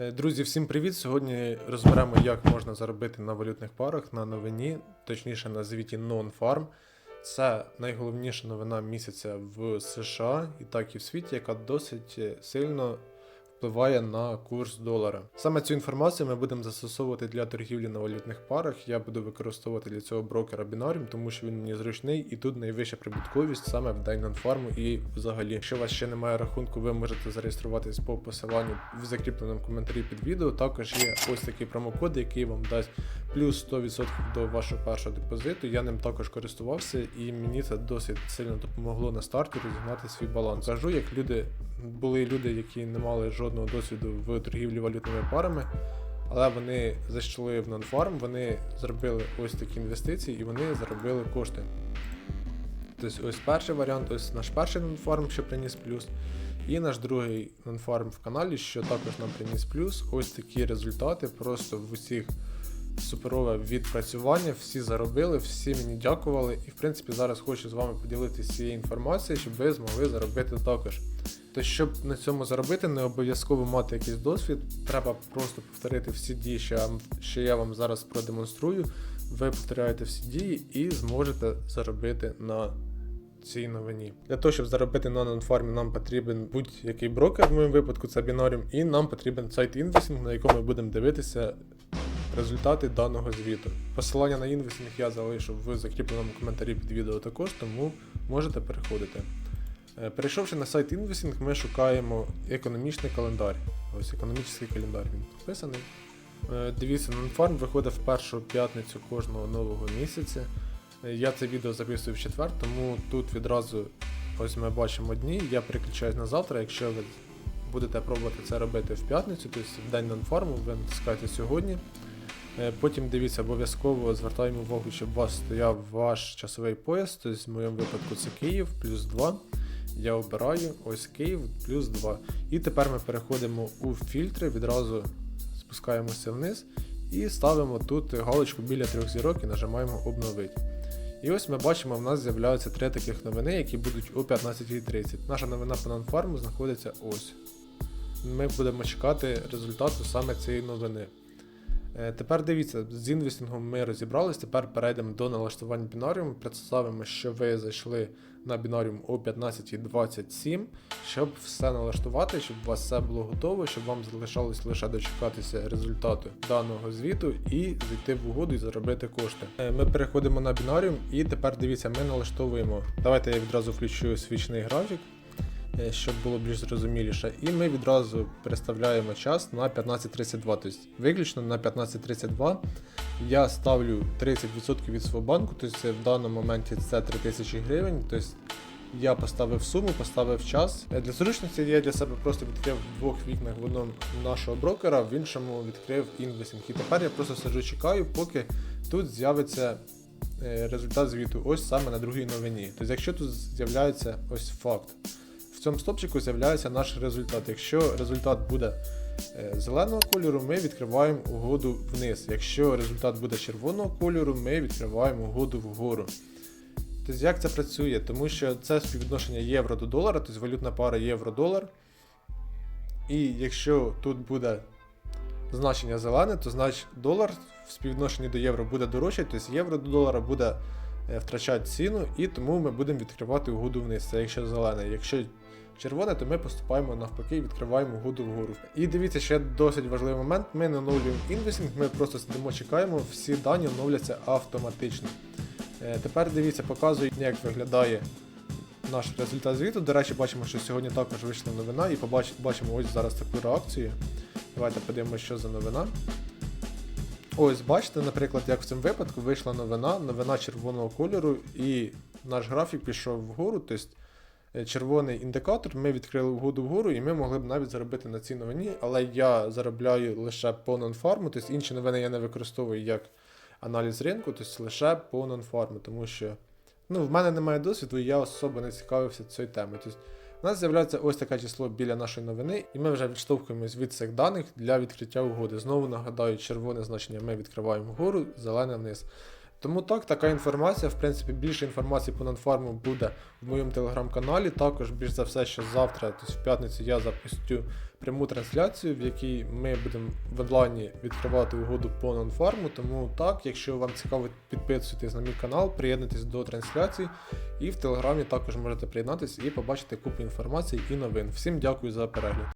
Е, Друзі, всім привіт! Сьогодні розберемо, як можна заробити на валютних парах на новині, точніше на звіті Non-Farm. Це найголовніша новина місяця в США і так і в світі, яка досить е, сильно впливає на курс долара. Саме цю інформацію ми будемо застосовувати для торгівлі на валютних парах. Я буду використовувати для цього брокера Binarium, тому що він мені зручний і тут найвища прибутковість саме в день Non-Farm і взагалі. Якщо у вас ще немає рахунку, ви можете зареєструватись по посиланню в закріпленому коментарі під відео. Також є ось такий промокод, який вам дасть плюс 100% до вашого першого депозиту. Я ним також користувався, і мені це досить сильно допомогло на старті розігнати свій баланс. Кажу, як люди були люди, які не мали жодного досвіду в торгівлі валютними парами. Але вони зайшли в нонфарм, вони зробили ось такі інвестиції і вони заробили кошти. Тобто ось перший варіант, ось наш перший нонфарм, що приніс плюс, і наш другий нонфарм в каналі, що також нам приніс плюс. Ось такі результати. Просто в усіх суперове відпрацювання, всі заробили, всі мені дякували. І в принципі зараз хочу з вами поділитися цією інформацією, щоб ви змогли заробити також. То щоб на цьому заробити, не обов'язково мати якийсь досвід, треба просто повторити всі дії, що я, вам- зараз продемонструю. Ви повторяєте всі дії і зможете заробити на цій новині. Для того, щоб заробити на нонфармі, нам потрібен будь-який брокер, в моєму випадку це Binarium, і нам потрібен сайт інвестинг, на якому ми будемо дивитися результати даного звіту. Посилання на інвестинг я залишу в закріпленому коментарі під відео також, тому можете переходити. Е, Перейшовши на сайт інвестинг, ми шукаємо економічний календар. Ось економічний календар він прописаний. Е, Дивіться, Nonfarm виходить в першу п'ятницю кожного нового місяця. Е, Я це відео записую в четвер, тому тут відразу ось ми бачимо дні. Я переключаюсь на завтра. Якщо ви будете пробувати це робити в п'ятницю, тобто в день Nonfarm, ви натискаєте сьогодні. Потім дивіться, обов'язково звертаємо увагу, щоб у вас стояв ваш часовий пояс. Тобто в моєму випадку це Київ плюс 2. Я обираю ось Київ плюс 2. І тепер ми переходимо у фільтри, відразу спускаємося вниз і ставимо тут галочку біля трьох зірок і нажимаємо обновити. І ось ми бачимо, в нас з'являються три таких новини, які будуть о 15.30. Наша новина по нонфарму знаходиться ось. Ми будемо чекати результату саме цієї новини. Е, Тепер дивіться, з інвестингом ми розібрались. Тепер перейдемо до налаштувань бінаріуму. Представимо, що ви зайшли на бінаріум о 15.27, щоб все налаштувати, щоб у вас все було готово, щоб вам залишалось лише дочекатися результату даного звіту і зайти в угоду і заробити кошти. Е, Ми переходимо на бінаріум і тепер дивіться, ми налаштовуємо. Давайте я відразу включу свічний графік щоб було більш зрозуміліше. І ми відразу переставляємо час на 15.32. Тобто виключно на 15.32 я ставлю 30% від свого банку, тобто в даному моменті це 3000 гривень. Тобто я поставив суму, поставив час. Е, Для зручності я для себе просто відкрив в двох вікнах в одному нашого брокера, в іншому відкрив інвестинг. І тепер я просто сиджу, чекаю, поки тут з'явиться е, результат звіту. Ось саме на другій новині. Тобто, якщо тут з'являється ось факт. Цьому стопчику з'являється наш результат. Якщо результат буде е, зеленого кольору, ми відкриваємо угоду вниз. Якщо результат буде червоного кольору, ми відкриваємо угоду вгору. Тобто як це працює? Тому що це співвідношення євро до долара, тобто валютна пара євро-долар. І якщо тут буде значення зелене, то значить долар в співвідношенні до євро буде дорожче, тобто євро до долара буде втрачати ціну, і тому ми будемо відкривати угоду вниз. Це якщо зелене. Якщо червоне, то ми поступаємо навпаки і відкриваємо угоду вгору. І дивіться, ще досить важливий момент. Ми не оновлюємо інвестинг, ми просто сидимо, чекаємо, всі дані оновляться автоматично. Е, Тепер дивіться, показують, як виглядає наш результат звіту. До речі, бачимо, що сьогодні також вийшла новина, і побач- бачимо ось зараз таку реакцію. Давайте подивимося, що за новина. Ось, бачите, наприклад, як в цьому випадку вийшла новина, новина червоного кольору, і наш графік пішов вгору. Тобто е, червоний індикатор, ми відкрили угоду вгору, і ми могли б навіть заробити на цій новині, але я заробляю лише по нонфарму, тобто інші новини я не використовую як аналіз ринку, тобто лише по нонфарму, тому що ну, в мене немає досвіду, і я особо не цікавився цією темою. Тобто, у нас з'являється ось таке число біля нашої новини, і ми вже відштовхуємось від цих даних для відкриття угоди. Знову нагадаю, червоне значення ми відкриваємо вгору, зелене вниз. Тому так, така інформація. В принципі, більше інформації по нонфарму буде в моєму телеграм-каналі. Також більш за все, що завтра, тобто в п'ятницю, я запустю пряму трансляцію, в якій ми будемо в онлайні відкривати угоду по нонфарму. Тому так, якщо вам цікаво, підписуйтесь на мій канал, приєднуйтесь до трансляції, і в телеграмі також можете приєднатися і побачити купу інформації і новин. Всім дякую за перегляд.